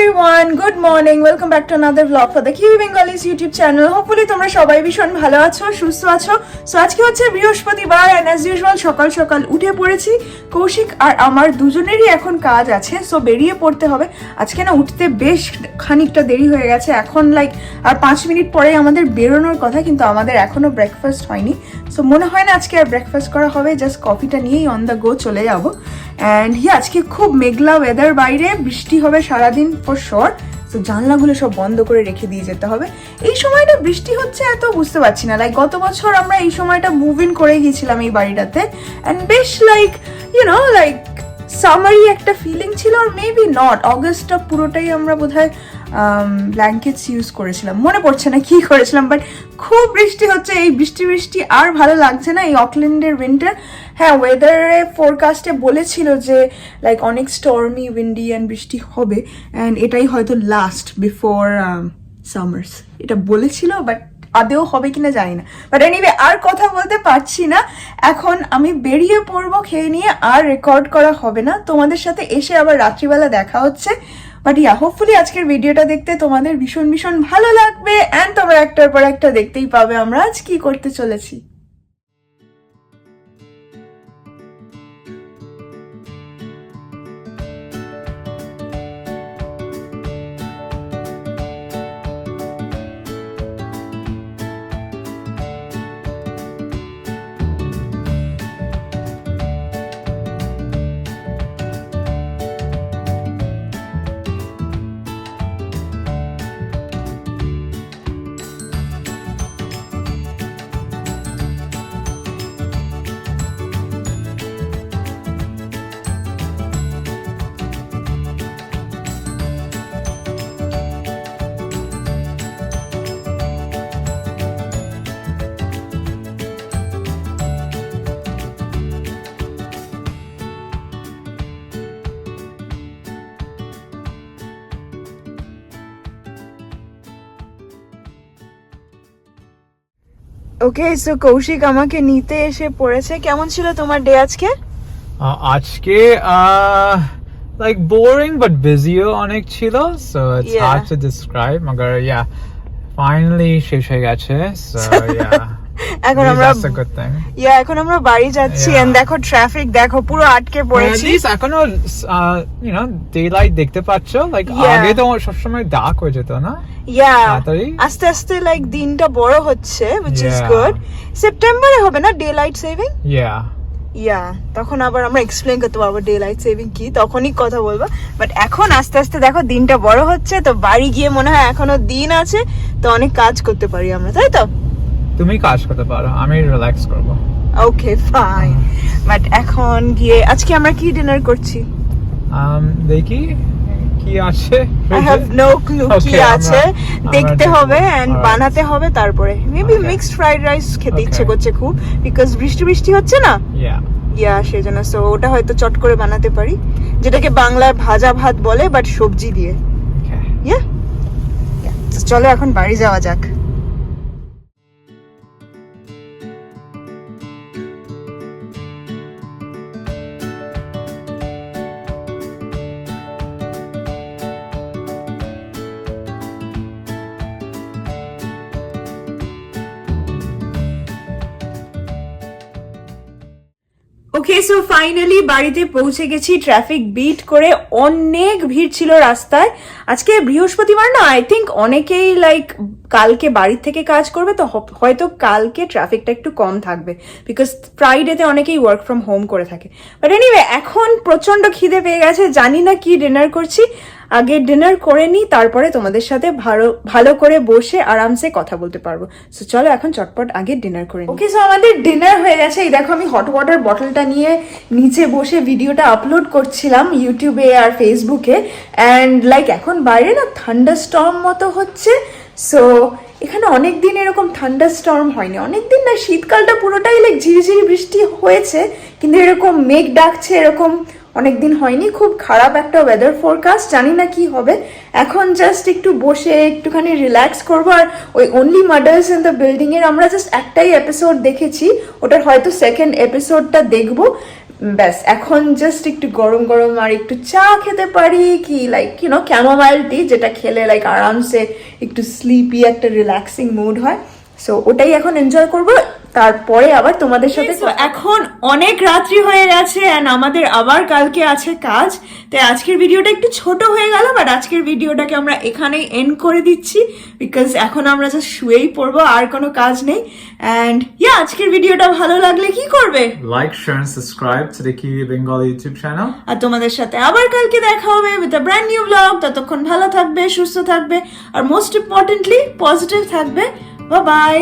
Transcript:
Everyone good morning welcome back to another vlog for the Q Bengalis YouTube channel hopefully তোমরা সবাই ভীষণ ভালো আছো, সুস্থ আছো। সো আজকে হচ্ছে বৃহস্পতিবার অ্যান্ড অ্যাজ ইউজুয়াল সকাল সকাল উঠে পড়েছি। কৌশিক আর আমার দুজনেরই এখন কাজ আছে সো বেরিয়ে পড়তে হবে। আজকে না উঠতে বেশ খানিকটা দেরি হয়ে গেছে। এখন লাইক আর পাঁচ মিনিট পরে আমাদের বেরোনোর কথা, কিন্তু আমাদের এখনও ব্রেকফাস্ট হয়নি। সো মনে হয় না আজকে আর ব্রেকফাস্ট করা হবে জাস্ট কফিটা নিয়েই অন দ্য গো চলে যাব। অ্যান্ড হি আজকে খুব মেঘলা ওয়েদার বাইরে, বৃষ্টি হবে সারাদিন ফর শোর তো জানলাগুলো সব বন্ধ করে রেখে দিয়ে যেতে হবে। এই সময়টা বৃষ্টি হচ্ছে এত বুঝতে পারছি না। লাইক গত বছর আমরা এই সময়টা মুভ ইন করে গিয়েছিলাম এই বাড়িটাতে। অ্যান্ড বেশ like you know like summery একটা ফিলিং ছিল আর মেবি নট অগস্টটা পুরোটাই আমরা বোধহয় ব্ল্যাঙ্কেটস ইউজ করেছিলাম। মনে পড়ছে না কি করেছিলাম বাট খুব বৃষ্টি হচ্ছে। এই বৃষ্টি বৃষ্টি আর ভালো লাগছে না। এই অকল্যান্ডের উইন্টার হ্যাঁ ওয়েদারে ফোরকাস্টে বলেছিল যে লাইক অনেক স্টর্মি উইন্ডি অ্যান্ড বৃষ্টি হবে। অ্যান্ড এটাই হয়তো লাস্ট বিফোর সামার্স এটা বলেছিল বাট আদেও হবে কিনা জানি না। বাট এনিওয়ে আর কথা বলতে পারছি না। এখন আমি বেরিয়ে পড়ব, খেয়ে নিয়ে আর রেকর্ড করা হবে না। তোমাদের সাথে এসে আবার রাত্রিবেলা দেখা হচ্ছে। বাট ইয়া হোপফুলি আজকের ভিডিওটা দেখতে তোমাদের ভীষণ ভীষণ ভালো লাগবে। অ্যান্ড তোমরা একটার পর একটা দেখতেই পাবে আমরা আজ কি করতে চলেছি। ওকে সো কৌশিক আমাকে নিতে এসে পড়েছে কেমন ছিল তোমার ডে আজকে Uh, আজকে uh, like boring but busyও অনেক ছিল so it's Yeah. hard to describe Magar yeah finally শেষ হয়ে গেছে so yeah এখন আমরা ইয়া এখন আমরা বাড়ি যাচ্ছি and দেখো ট্রাফিক দেখো পুরো আটকে পড়েছি। এখনও uh, you know daylight দেখতে পাচ্ছ। Yeah. আগে তো সবসময় ডার্ক হয়ে যেত না? ইয়া আস্তে আস্তে লাইক দিনটা বড় হচ্ছে which is Yeah. good. সেপ্টেম্বরে হবে না daylight saving yeah. Yeah তখন আবার আমরা এক্সপ্লেন করতে পারব ডে লাইট সেভিং কি তখনই কথা বলব। বাট এখন আস্তে আস্তে দেখো দিনটা বড় হচ্ছে তো বাড়ি গিয়ে মনে হয় এখনও দিন আছে তো অনেক কাজ করতে পারি আমরা তাই তো? তুমি কাজ করতে পারো আমি রিল্যাক্স করব। ওকে ফাইন বাট এখন গিয়ে আজকে আমরা কি ডিনার করছি? দেখি কি আছে। আই হ্যাভ নো ক্লু কি আছে। দেখতে হবে এন্ড বানাতে হবে তারপরে। মেবি. মিক্সড ফ্রাইড রাইস খেতে ইচ্ছে করছে খুব বিকজ বৃষ্টি বৃষ্টি হচ্ছে না? ইয়া সেজন্য সো ওটা হয়তো চট করে বানাতে পারি। যেটাকে বাংলায় ভাজা ভাত বলে বাট সবজি দিয়ে। ইয়া চলো এখন বাড়ি যাওয়া যাক। ওকে সো ফাইনালি বাড়িতে পৌঁছে গেছি ট্রাফিক বিট করে অনেক ভিড় ছিল রাস্তায়। আজকে বৃহস্পতিবার না আই থিঙ্ক অনেকেই লাইক কালকে বাড়ির থেকে কাজ করবে, তো হয়তো কালকে ট্রাফিকটা একটু কম থাকবে। বিকজ ফ্রাইডেতে অনেকেই ওয়ার্ক ফ্রম হোম করে থাকে। বাট এনিওয়ে এখন প্রচণ্ড খিদে পেয়ে গেছে, জানি না কি ডিনার করছি। আগে ডিনার করে নিই তারপরে তোমাদের সাথে ভালো ভালো করে বসে আরামসে কথা বলতে পারব। সো চলো এখন চটপট আগে ডিনার করে ওকে সো আমাদের ডিনার হয়ে গেছে। এই দেখো, আমি হট ওয়াটার বটলটা নিয়ে নিচে বসে ভিডিওটা আপলোড করছিলাম ইউটিউবে আর ফেসবুকে অ্যান্ড লাইক এখন বাইরে না ঠান্ডা স্টর্ম মতো হচ্ছে। সো এখানে অনেক দিন এরকম ঠান্ডা স্টর্ম হয়নি। অনেক দিন না, শীতকালটা পুরোটাই লাইক ঝিরিঝিরি বৃষ্টি হয়েছে। কিন্তু এরকম মেঘ ডাকছে, এরকম অনেকদিন হয়নি, খুব খারাপ একটা ওয়েদার ফোরকাস্ট জানি না কি হবে। এখন জাস্ট একটু বসে একটুখানি রিল্যাক্স করব, আর ওই only murders in the building এর আমরা জাস্ট একটাই এপিসোড দেখেছি, ওটার হয়তো সেকেন্ড এপিসোডটা দেখব। ব্যাস, এখন জাস্ট একটু গরম গরম আর একটু চা খেতে পারি, কি লাইক ইউনো ক্যামোমাইল টি যেটা খেলে লাইক আরামসে একটু স্লিপি একটা রিল্যাক্সিং মুড হয়। সো ওটাই এখন এনজয় করব। তারপরে আবার তোমাদের সাথে তো এখন অনেক রাত্রি হয়ে গেছে অ্যান্ড আমাদের আবার কালকে আছে কাজ। তাই আজকের ভিডিওটা একটু ছোট হয়ে গেল বাট আজকের ভিডিওটাকে আমরা এখানেই এন্ড করে দিচ্ছি বিকজ এখন আমরা জাস্ট শুয়েই পড়ব আর কোনো কাজ নেই। অ্যান্ড ইয়া আজকের ভিডিওটা ভালো লাগলে কি করবে? Share, and subscribe to the Kiwi Bengali YouTube channel. আর তোমাদের সাথে আবার কালকে দেখা হবে with a brand new vlog ততক্ষণ ভালো থাকবে সুস্থ থাকবে আর মোস্ট ইম্পর্টেন্টলি পজিটিভ থাকবে। Bye bye